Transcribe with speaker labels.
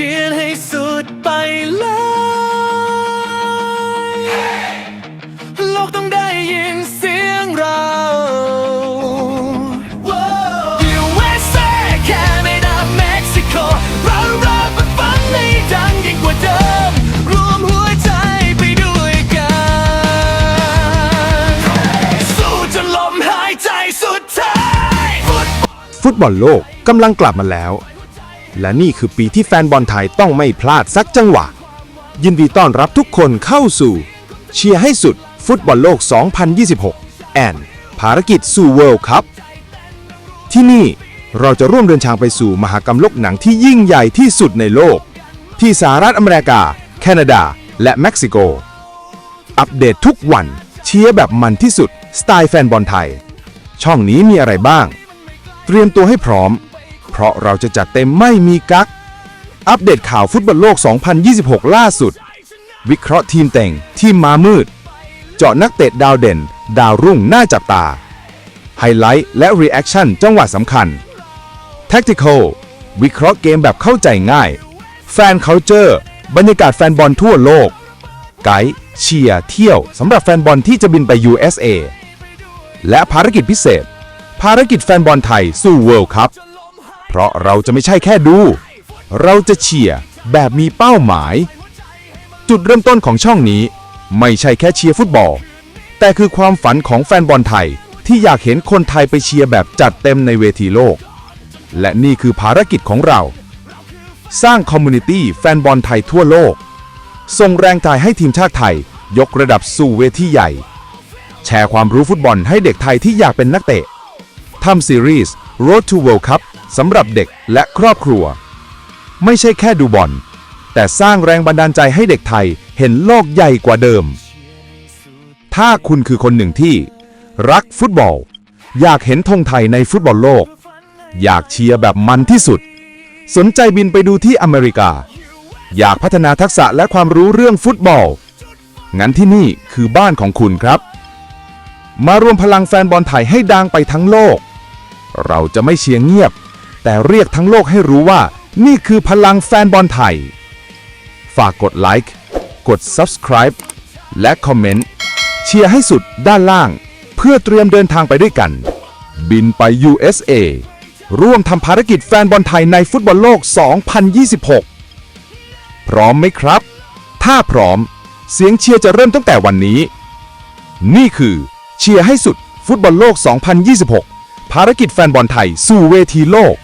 Speaker 1: ชียร์ให้สุดไปเลยโลกต้องได้ยินเสียงเรา USA Canada Mexico เราเราไปฟังให้ดังยิ่งกว่าเดิม รวมหัวใจไปด้วยกัน สู้จนลมหายใจสุดท้าย ฟุต
Speaker 2: ฟุตบอลโลกกำลังกลับมาแล้ว และนี่คือปีที่แฟนบอลไทยต้องไม่พลาดสักจังหวะ ยินดีต้อนรับทุกคนเข้าสู่ เชียร์ให้สุดฟุตบอลโลก 2026 แอนภารกิจสู่เวิลด์คัพที่นี่เราจะร่วมเดินทางไปสู่มหากรรมโลกหนังที่ยิ่งใหญ่ที่สุดในโลก ที่สหรัฐอเมริกา แคนาดา และเม็กซิโก อัปเดตทุกวันเชียร์แบบมันที่สุด สไตล์แฟนบอลไทย ช่องนี้มีอะไรบ้าง เตรียมตัวให้พร้อม เพราะเราจะจัดเต็มไม่มีกัก อัปเดตข่าวฟุตบอลโลก 2026 ล่าสุด วิเคราะห์ทีมเต่ง ทีมมามืด เจาะนักเตะดาวเด่น ดาวรุ่งน่าจับตา ไฮไลท์ และรีแอคชั่นจังหวะสำคัญ Tactical วิเคราะห์เกมแบบเข้าใจง่าย แฟนเคาเจอร์ บรรยากาศแฟนบอลทั่วโลก ไกด์เชียร์เที่ยวสำหรับแฟนบอลที่จะบินไป USA และภารกิจพิเศษ ภารกิจแฟนบอลไทยสู่ World Cup เพราะเราจะไม่ใช่แค่ดู เราจะเชียร์แบบมีเป้าหมาย จุดเริ่มต้นของช่องนี้ ไม่ใช่แค่เชียร์ฟุตบอล แต่คือความฝันของแฟนบอลไทยที่อยากเห็นคนไทยไปเชียร์แบบจัดเต็มในเวทีโลก และนี่คือภารกิจของเรา สร้างคอมมูนิตี้แฟนบอลไทยทั่วโลก ส่งแรงใจให้ทีมชาติไทย ยกระดับสู่เวทีใหญ่ แชร์ความรู้ฟุตบอลให้เด็กไทยที่อยากเป็นนักเตะทำซีรีส์ Road to World Cup สำหรับเด็กและครอบครัว ไม่ใช่แค่ดูบอล แต่สร้างแรงบันดาลใจให้เด็กไทยเห็นโลกใหญ่กว่าเดิม ถ้าคุณคือคนหนึ่งที่ รักฟุตบอล อยากเห็นธงไทยในฟุตบอลโลก อยากเชียร์แบบมันที่สุด สนใจบินไปดูที่อเมริกา อยากพัฒนาทักษะและความรู้เรื่องฟุตบอล งั้นที่นี่คือบ้านของคุณครับ มารวมพลังแฟนบอลไทยให้ดังไปทั้งโลก เราจะไม่เชียร์เงียบ แต่เรียกทั้งโลกให้รู้ว่า นี่คือพลังแฟนบอลไทย ฝากกดไลค์ กด subscribe และคอมเมนต์เชียร์ให้สุดด้านล่าง เพื่อเตรียมเดินทางไปด้วยกัน บินไป USA ร่วมทำภารกิจแฟนบอลไทยในฟุตบอลโลก 2026 พร้อมไหมครับ ถ้าพร้อม เสียงเชียร์จะเริ่มตั้งแต่วันนี้ นี่คือเชียร์ให้สุดฟุตบอลโลก 2026 ภารกิจแฟนบอลไทยสู่เวทีโลก